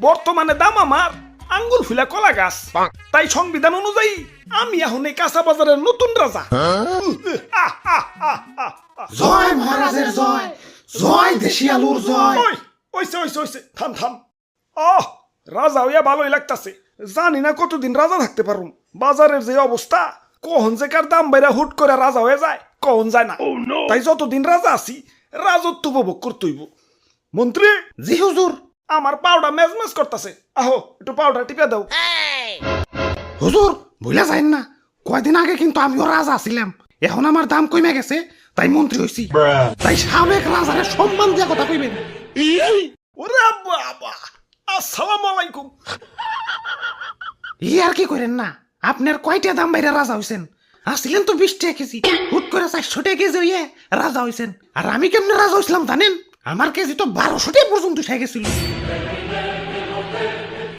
বর্তমানে দাম আমার আঙ্গুল ফুলা কলা গাছ। তাই সংবিধান অনুযায়ী আমি এখন এই কাঁচা বাজারের নতুন রাজা। জয় মহারাজের জয় জয় দেশি আলুর জয়। থাম থাম। আহ রাজা হইয়া ভালোই লাগতাছে। জানি না কতদিন রাজা থাকতে পারুম। বাজারের যে অবস্থা কখন যে কার দাম বাইরা হুট করে রাজা হয়ে যায় কখন যায় না। তাই যতদিন রাজা আছি রাজত্ব উপভোগ করতেইব মন্ত্রী? জি হুজুর। আমার পাউডার মেজমেজ করতেছে। আহো একটু পাউডার টিপে দাও। হুজুর ভুলে যাইন না। কয়দিন আগে কিন্তু আমিও রাজা ছিলাম। এখন আমার দাম কমে গেছে তাই মন্ত্রী হইছি। তাই সাবেক রাজারে সম্মান দিয়া কথা কইবেন। ওরে বাবা আসসালামু আলাইকুম। ই আর কি করেন না আপনার কয়টা দাম বাইরে রাজা হইছেন? আসছিলেন তো বিশ টাকা কেজি। হুট করে চারশো টাকা কেজি হইয়ে রাজা হইছেন। আর আমি কেমনে রাজা হইছিলাম জানেন? আমার কেজি তো বারোশোটাই পর্যন্ত শেখেছিল